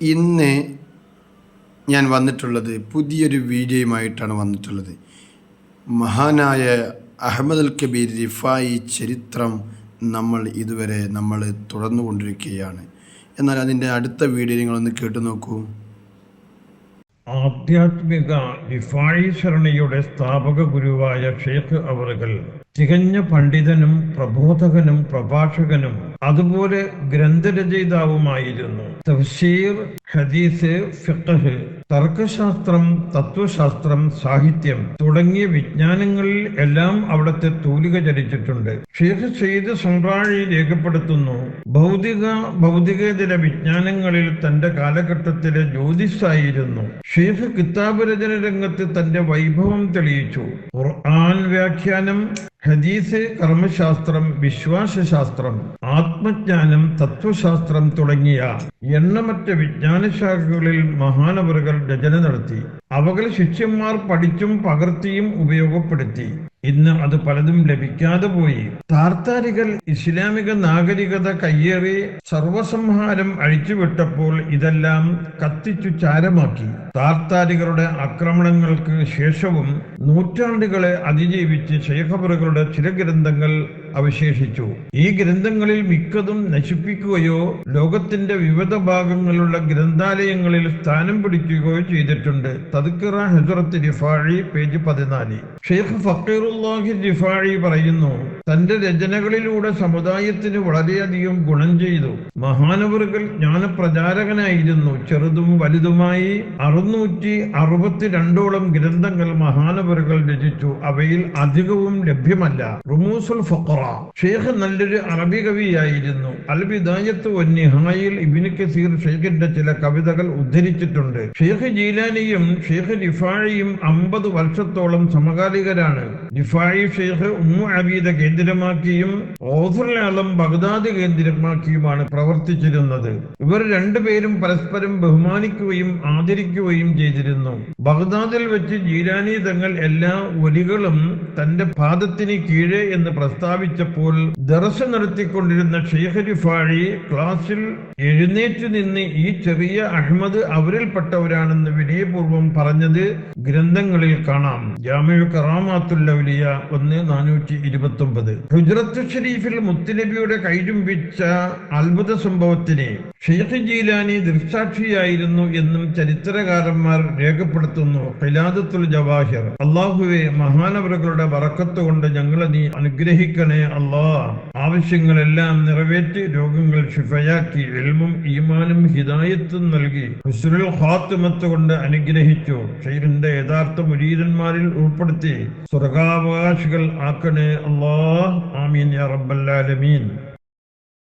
ഇന്ന് ഞാൻ വന്നിട്ടുള്ളത് പുതിയൊരു വീഡിയോയുമായിട്ടാണ് വന്നിട്ടുള്ളത്. മഹാനായ അഹമ്മദ് അൽ കബീർ റിഫായി ചരിത്രം നമ്മൾ ഇതുവരെ നമ്മൾ തുടർന്നുകൊണ്ടിരിക്കുകയാണ്. എന്നാൽ അതിന്റെ അടുത്ത വീഡിയോ നിങ്ങളൊന്ന് കേട്ടു നോക്കൂ ആധ്യാത്മിക റിഫായി ശരണിയുടെ സ്ഥാപക ഗുരുവായ ഷേഖ് അവറുകൾ തികഞ്ഞ പണ്ഡിതനും പ്രബോധകനും പ്രഭാഷകനും അതുപോലെ ഗ്രന്ഥരചയിതാവുമായിരുന്നു. തഫ്സീർ ഹദീസ് ഫിഖഹ് തർക്കശാസ്ത്രം തത്വശാസ്ത്രം സാഹിത്യം തുടങ്ങിയ വിജ്ഞാനങ്ങളിൽ എല്ലാം അവിടുത്തെ തൂലിക ചലിച്ചിട്ടുണ്ട്. ഷെയ്ഖ് സെയ്ദ് സംറാഴി രേഖപ്പെടുത്തുന്നു ഭൗതിക ഭൗതികേതര വിജ്ഞാനങ്ങളിൽ തന്റെ കാലഘട്ടത്തിലെ ജ്യോതിഷായിരുന്നു ഷെയ്ഖ് കിതാബ് രചന രംഗത്ത് തന്റെ വൈഭവം തെളിയിച്ചു. ഖുർആൻ വ്യാഖ്യാനം ഹദീസ് കർമ്മശാസ്ത്രം വിശ്വാസശാസ്ത്രം ആത്മജ്ഞാനം തത്വശാസ്ത്രം തുടങ്ങിയ എണ്ണമറ്റ വിജ്ഞാനശാഖകളിൽ മഹാനവറുകൾ രചന നടത്തി. അവകൾ ശിഷ്യന്മാർ പഠിച്ചും പകർത്തിയും ഉപയോഗപ്പെടുത്തി. ഇന്ന് അത് പലതും ലഭിക്കാതെ പോയി. താർത്താരികൾ ഇസ്ലാമിക നാഗരികത കയ്യേറി സർവസംഹാരം അഴിച്ചുവിട്ടപ്പോൾ ഇതെല്ലാം കത്തിച്ചു ചാരമാക്കി. താർത്താരികളുടെ ആക്രമണങ്ങൾക്ക് ശേഷവും നൂറ്റാണ്ടുകളെ അതിജീവിച്ച് ശേഖബറുകളുടെ ചില ഗ്രന്ഥങ്ങൾ അവശേഷിച്ചു. ഈ ഗ്രന്ഥങ്ങളിൽ മിക്കതും നശിപ്പിക്കുകയോ ലോകത്തിന്റെ വിവിധ ഭാഗങ്ങളിലുള്ള ഗ്രന്ഥാലയങ്ങളിൽ സ്ഥാനം പിടിക്കുകയോ ചെയ്തിട്ടുണ്ട്. തദ്ക്കിറ ഹസറത്ത് റിഫാഴി പേജ് പതിനാല്. ഷെയ്ഖ് ഫക്കീറുല്ലാഹി റിഫാഴി പറയുന്നു തന്റെ രചനകളിലൂടെ സമുദായത്തിന് വളരെയധികം ഗുണം ചെയ്തു. മഹാനവറുകൾ ജ്ഞാനപ്രചാരകനായിരുന്നു. ചെറുതും വലുതുമായി അറുന്നൂറ്റി അറുപത്തിരണ്ടോളം ഗ്രന്ഥങ്ങൾ മഹാനവറുകൾ രചിച്ചു. അവയിൽ അധികവും ലഭ്യമല്ല. റുമൂസുൽ ഫഖറ ഷെയ്ഖ് നല്ലൊരു അറബി കവിയായിരുന്നു. അൽ ബിദായത്ത് വന്നിഹായിൽ ഇബിന് കസീർ ഷെയ്ഖിന്റെ ചില കവിതകൾ ഉദ്ധരിച്ചിട്ടുണ്ട്. ഷെയ്ഖ് ജീലാനിയും ഷെയ്ഖ് റിഫാഴിയും അമ്പത് വർഷത്തോളം സമകാലികരാണ്. റിഫാഴി ഷെയ്ഖ് ഉമ്മു അബീദ കേന്ദ്രമാക്കിയും ഓഫുലാളം ബഗ്ദാദ് കേന്ദ്രമാക്കിയുമാണ് പ്രവർത്തിച്ചിരുന്നത്. ഇവർ രണ്ടുപേരും പരസ്പരം ബഹുമാനിക്കുകയും ആദരിക്കുകയും ചെയ്തിരുന്നു. ബഗ്ദാദിൽ വെച്ച് ജീരാനി തങ്ങൾ എല്ലാ ഒലികളും തന്റെ പാദത്തിന് കീഴേ എന്ന് പ്രസ്താവിച്ചപ്പോൾ ദർശ നടത്തിക്കൊണ്ടിരുന്ന ഷെയ്ഖ് റിഫാഴി ക്ലാസ്സിൽ എഴുന്നേറ്റ് നിന്ന് ഈ ചെറിയ അഹമ്മദ് അവരിൽപ്പെട്ടവരാണെന്ന് വിനയപൂർവം പറഞ്ഞത് ഗ്രന്ഥങ്ങളിൽ കാണാം. ജാമ്യ കറാമാത്തുല്ലൗലിയ ഒന്ന് നാനൂറ്റി ഇരുപത്തി ഒമ്പത് ഹുജ്രത്ത് ഷെരീഫിൽ മുത്തുനബിയുടെ കൈചുംബിച്ച അത്ഭുത സംഭവത്തിന് ഷെയ്ഖ് ജീലാനി ദൃക്സാക്ഷിയായിരുന്നു എന്നും ചരിത്രകാരന്മാർ രേഖപ്പെടുത്തുന്നു. ഖിലാദത്തുൽ ജവാഹിർ. അള്ളാഹുവെ മഹാനവറുകളുടെ വറക്കത്തുകൊണ്ട് ഞങ്ങളെ നീ അനുഗ്രഹിക്കണേ അള്ളാ. ആവശ്യങ്ങളെല്ലാം നിറവേറ്റി രോഗങ്ങൾ ഷിഫയാക്കി എൽമും ഈമാനും ഹിദായത്തും നൽകി. ഹുസ്രുൽ ഹാത്തുമത്ത് കൊണ്ട് അനുഗ്രഹിച്ചു. ഷൈറിന്റെ യഥാർത്ഥ മുരീദന്മാരിൽ ഉൾപ്പെടുത്തി. സ്വർഗാവകാശികൾ ആക്കണേ അള്ളാഹ്. ആമീൻ യാ റബ്ബൽ ആലമീൻ.